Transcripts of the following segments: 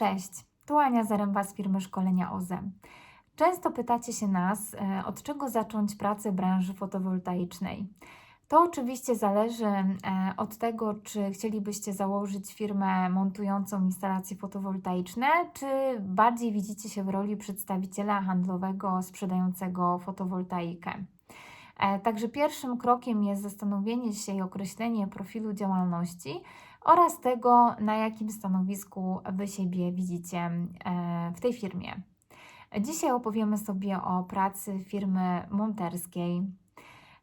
Cześć, tu Ania Zaręba z firmy Szkolenia OZE. Często pytacie się nas, e, od czego zacząć pracę w branży fotowoltaicznej. To oczywiście zależy e, od tego, czy chcielibyście założyć firmę montującą instalacje fotowoltaiczne, czy bardziej widzicie się w roli przedstawiciela handlowego sprzedającego fotowoltaikę. E, Także pierwszym krokiem jest zastanowienie się i określenie profilu działalności oraz tego, na jakim stanowisku Wy siebie widzicie e, w tej firmie. Dzisiaj opowiemy sobie o pracy firmy monterskiej.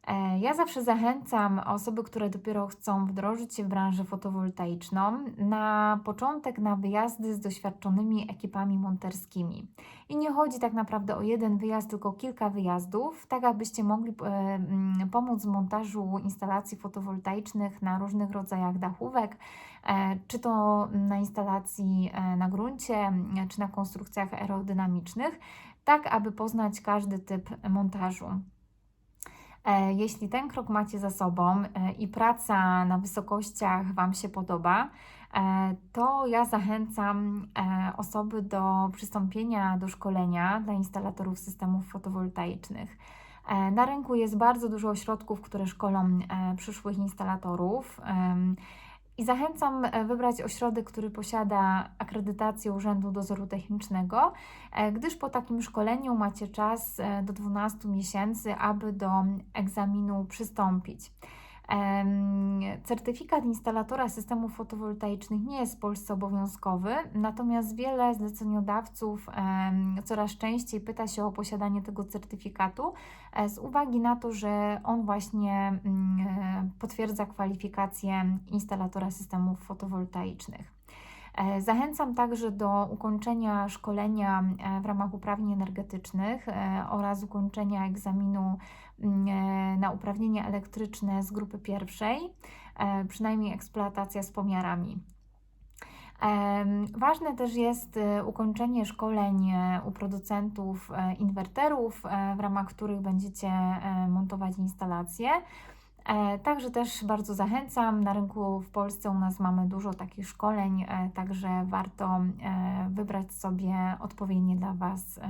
E, Ja zawsze zachęcam osoby, które dopiero chcą wdrożyć się w branżę fotowoltaiczną, na początek na wyjazdy z doświadczonymi ekipami monterskimi. I nie chodzi tak naprawdę o jeden wyjazd, tylko kilka wyjazdów, tak abyście mogli e, mm, pomóc w montażu instalacji fotowoltaicznych na różnych rodzajach dachówek, e, czy to na instalacji na gruncie, czy na konstrukcjach aerodynamicznych, tak aby poznać każdy typ montażu. E, Jeśli ten krok macie za sobą e, i praca na wysokościach Wam się podoba, e, to ja zachęcam osoby do przystąpienia do szkolenia dla instalatorów systemów fotowoltaicznych. Na rynku jest bardzo dużo ośrodków, które szkolą przyszłych instalatorów. I zachęcam e, wybrać ośrodek, który posiada akredytację Urzędu Dozoru Technicznego, e, gdyż po takim szkoleniu macie czas e, do 12 miesięcy, aby do egzaminu przystąpić. Certyfikat instalatora systemów fotowoltaicznych nie jest w Polsce obowiązkowy, natomiast wiele zleceniodawców coraz częściej pyta się o posiadanie tego certyfikatu e, z uwagi na to, że on właśnie mm, e, potwierdza kwalifikacje instalatora systemów fotowoltaicznych. E, Zachęcam także do ukończenia szkolenia e, w ramach uprawnień energetycznych e, oraz ukończenia egzaminu mm, na uprawnienia elektryczne z grupy pierwszej, przynajmniej eksploatacja z pomiarami. Ważne też jest ukończenie szkoleń u producentów inwerterów, w ramach których będziecie montować instalacje. E, Także też bardzo zachęcam. Na rynku w Polsce u nas mamy dużo takich szkoleń, e, także warto e, wybrać sobie odpowiednie dla Was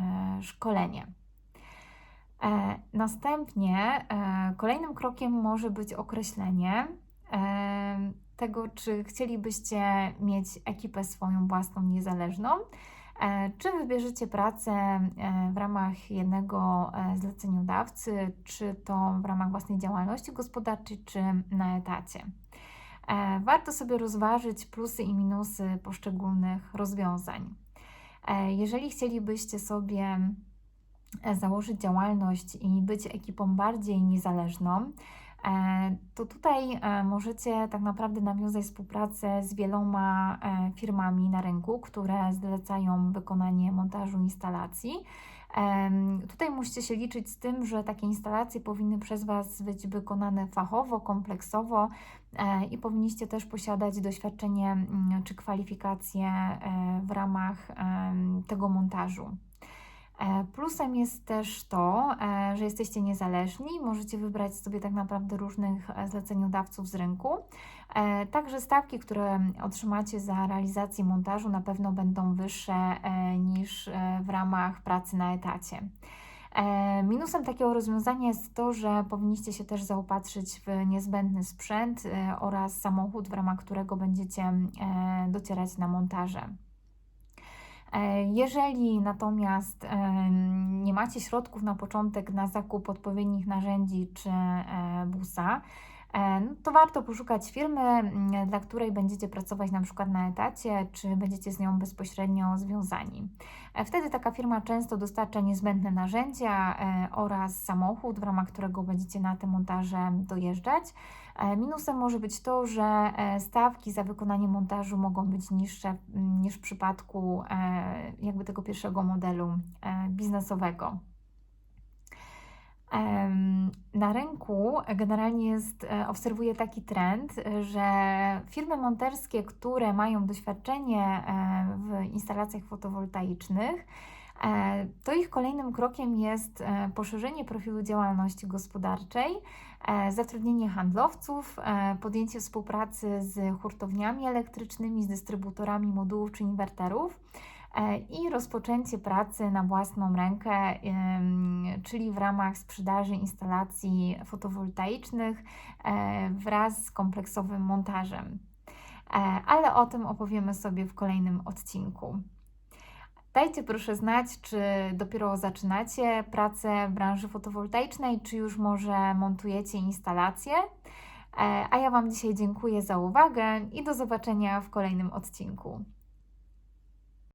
szkolenie. Następnie kolejnym krokiem może być określenie tego, czy chcielibyście mieć ekipę swoją własną, niezależną, czy wybierzecie pracę e, w ramach jednego e, zleceniodawcy, czy to w ramach własnej działalności gospodarczej, czy na etacie. E, Warto sobie rozważyć plusy i minusy poszczególnych rozwiązań. E, Jeżeli chcielibyście sobie e, założyć działalność i być ekipą bardziej niezależną, e, to tutaj e, możecie tak naprawdę nawiązać współpracę z wieloma e, firmami na rynku, które zlecają wykonanie montażu instalacji. Tutaj musicie się liczyć z tym, że takie instalacje powinny przez Was być wykonane fachowo, kompleksowo e, i powinniście też posiadać doświadczenie mm, czy kwalifikacje e, w ramach tego montażu. E, Plusem jest też to, e, że jesteście niezależni, możecie wybrać sobie tak naprawdę różnych e, zleceniodawców z rynku. Także stawki, które otrzymacie za realizację montażu na pewno będą wyższe niż w ramach pracy na etacie. Minusem takiego rozwiązania jest to, że powinniście się też zaopatrzyć w niezbędny sprzęt oraz samochód, w ramach którego będziecie docierać na montaże. E, Jeżeli natomiast nie macie środków na początek na zakup odpowiednich narzędzi czy e, busa, no to warto poszukać firmy, mm, dla której będziecie pracować na przykład na etacie, czy będziecie z nią bezpośrednio związani. E, Wtedy taka firma często dostarcza niezbędne narzędzia e, oraz samochód, w ramach którego będziecie na te montaże dojeżdżać. E, Minusem może być to, że e, stawki za wykonanie montażu mogą być niższe mm, niż w przypadku e, jakby tego pierwszego modelu e, biznesowego. Na rynku generalnie jest, e, obserwuję taki trend, e, że firmy monterskie, które mają doświadczenie e, w instalacjach fotowoltaicznych, To ich kolejnym krokiem jest poszerzenie profilu działalności gospodarczej, zatrudnienie handlowców, podjęcie współpracy z hurtowniami elektrycznymi, z dystrybutorami modułów czy inwerterów i rozpoczęcie pracy na własną rękę, czyli w ramach sprzedaży instalacji fotowoltaicznych e, wraz z kompleksowym montażem. E, Ale o tym opowiemy sobie w kolejnym odcinku. Dajcie proszę znać, czy dopiero zaczynacie pracę w branży fotowoltaicznej, czy już może montujecie instalacje. E, A ja Wam dzisiaj dziękuję za uwagę i do zobaczenia w kolejnym odcinku.